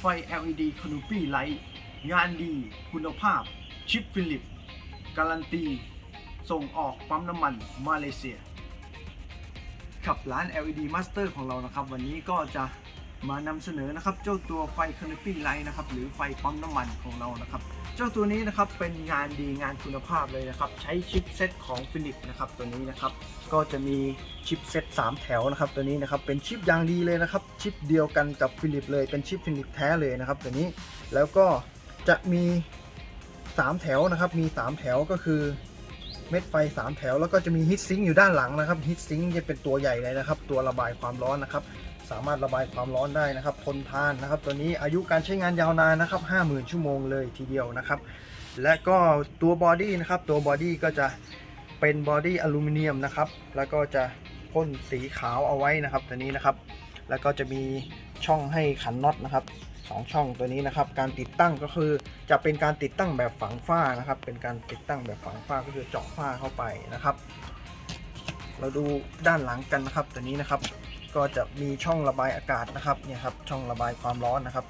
ไฟ LED Canopy Light งานดี คุณภาพ ชิปฟิลิป การันตี ส่งออกปั๊มน้ำมันมาเลเซีย ขับร้าน LED Master ของเรานะครับ วันนี้ก็จะมานำเสนอนะครับ เจ้าตัวไฟ Canopy Light นะครับ หรือไฟปั๊มน้ำมันของเรานะครับ จ้าตัวนี้นะครับเป็นงานดีงานคุณภาพเลยนะครับ ใช้ชิปเซตของฟิลิปนะครับตัวนี้นะครับก็จะมีชิปเซต3 แถวนะครับตัวนี้นะครับเป็นชิปอย่างดีเลยนะครับ ชิปเดียวกันกับฟิลิปเลยเป็นชิปฟิลิปแท้เลยนะครับตัวนี้แล้วก็จะมี 3 แถวนะครับมี 3 แถวก็คือเม็ดไฟ 3 แถว แล้วก็จะมีฮิตซิงอยู่ด้านหลังนะครับฮิตซิงจะเป็นตัวใหญ่เลยนะครับ ตัวระบายความร้อนนะครับ สามารถระบายความร้อนได้นะครับ ทนทานนะครับ ตัวนี้อายุการใช้งานยาวนานนะครับ 50,000 ชั่วโมงเลยทีเดียวนะครับ และก็ตัวบอดี้นะครับ ตัวบอดี้ก็จะเป็นบอดี้อลูมิเนียมนะครับ แล้วก็จะพ่นสีขาวเอาไว้นะครับ ตัวนี้นะครับ แล้วก็จะมีช่องให้ขันน็อตนะครับสองช่องตัวนี้นะครับ การติดตั้งก็คือจะเป็นการติดตั้งแบบฝังฝ้านะครับ เป็นการติดตั้งแบบฝังฝ้าก็คือเจาะฝ้าเข้าไปนะครับ เราดูด้านหลังกันนะครับตัวนี้นะครับ ก็จะมีช่องระบายอากาศนะครับเนี่ยครับช่องระบายความร้อนนะครับ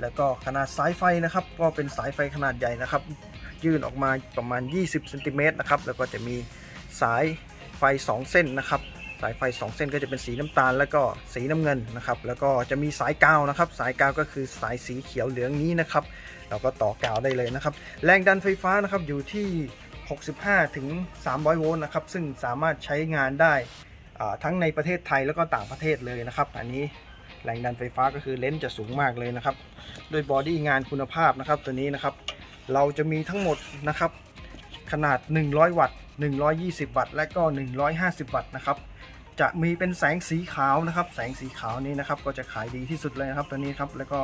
แล้วก็ขนาดสายไฟนะครับ ก็เป็นสายไฟขนาดใหญ่นะครับ ยื่นออกมาประมาณ 20เซนติเมตรนะครับแล้วก็จะมีสายไฟ 2 เส้นนะครับสายไฟ 2 เส้นก็จะเป็นสีน้ำตาล แล้วก็สีน้ำเงินนะครับ แล้วก็จะมีสายกาวนะครับ สายกาวก็คือสายสีเขียวเหลืองนี้นะครับ เราก็ต่อกาวได้เลยนะครับ แรงดันไฟฟ้านะครับอยู่ที่ 65 ถึง 300 โวลต์นะครับ ซึ่งสามารถใช้งานได้ ทั้งในประเทศไทยแล้วก็ต่างประเทศเลยนะครับ อันนี้แรงดันไฟฟ้าก็คือเลนส์จะสูงมากเลยนะครับด้วยบอดี้งานคุณภาพนะครับตัวนี้นะครับ เราจะมีทั้งหมดนะครับขนาด 100 วัตต์ 120 วัตต์ และก็ 150 วัตต์นะครับ จะมีเป็นแสงสีขาวนะครับ แสงสีขาวนี้นะครับ ก็จะขายดีที่สุดเลยนะครับตัวนี้ครับแล้วก็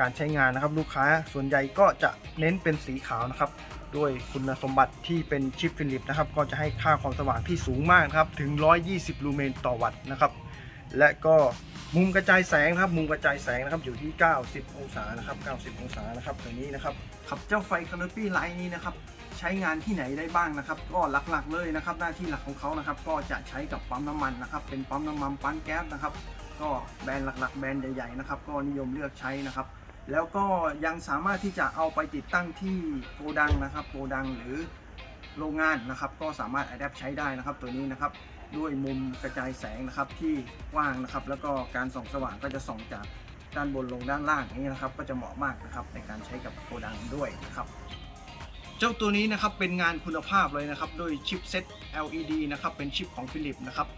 การใช้งานนะครับ ลูกค้าส่วนใหญ่ก็จะเน้นเป็นสีขาวนะครับ ด้วยคุณสมบัติที่เป็นชิปฟิลิปนะครับ ก็จะให้ค่าความสว่างที่สูงมากครับถึง 120 ลูเมนต่อวัตต์นะครับ และก็มุมกระจายแสงนะครับ มุมกระจายแสงนะครับอยู่ที่ 90 องศานะครับ 90 องศานะครับตัวนี้นะครับขับเจ้าไฟคาร์ปี้ไลท์นี้นะครับ ใช้งานที่ไหนได้บ้างนะครับ ก็หลักๆเลยนะครับ หน้าที่หลักของเขานะครับ ก็จะใช้กับปั๊มน้ำมันนะครับ เป็นปั๊มน้ำมันปั๊มแก๊สนะครับ ก็แบรนด์หลักๆ แบรนด์ใหญ่ๆนะครับ ก็นิยมเลือกใช้นะครับ แล้วก็ยังสามารถที่จะเอาไปติดตั้งที่โกดังนะครับโกดังหรือโรงงานนะครับ ก็สามารถอัดแอปใช้ได้นะครับ ตัวนี้นะครับด้วยมุมกระจายแสงนะครับที่กว้างนะครับ แล้วก็การส่องสว่างก็จะส่องจากด้านบนลงด้านล่างอย่างนี้นะครับ ก็จะเหมาะมากนะครับในการใช้กับโกดังด้วยนะครับ เจ้าตัวนี้นะครับเป็นงานคุณภาพเลยนะครับด้วยชิปเซ็ต LED นะครับเป็นชิปของฟิลิปนะครับ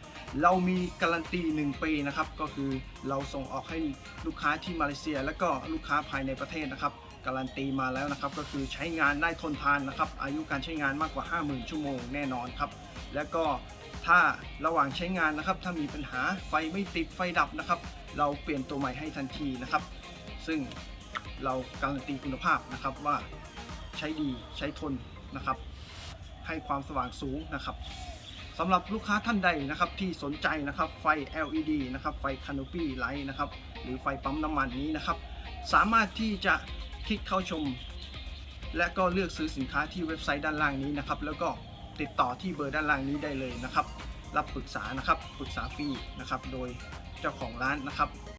เรามีการันตี 1 ปีนะครับก็คือเราส่งออกให้ลูกค้าที่มาเลเซีย และก็ลูกค้าภายในประเทศนะครับการันตีมาแล้วนะครับก็คือใช้งานได้ทนทานนะครับอายุการใช้งานมากกว่า 50,000 ชั่วโมงแน่นอนครับแล้วก็ถ้าระหว่างใช้งานนะครับถ้ามีปัญหาไฟไม่ติดไฟดับนะครับเราเปลี่ยนตัวใหม่ให้ทันทีนะครับ ซึ่งเราการันตีคุณภาพนะครับว่า ใช้ดีใช้ทนนะครับ ให้ความสว่างสูงนะครับสำหรับลูกค้าท่านใดนะครับที่สนใจนะครับไฟ LED นะครับไฟ Canopy Light นะครับหรือไฟปั๊มน้ำมันนี้นะครับ สามารถที่จะคลิกเข้าชม และก็เลือกซื้อสินค้าที่เว็บไซต์ด้านล่างนี้นะครับ แล้วก็ติดต่อที่เบอร์ด้านล่างนี้ได้เลยนะครับ รับปรึกษานะครับปรึกษาฟรีนะครับ โดยเจ้าของร้านนะครับ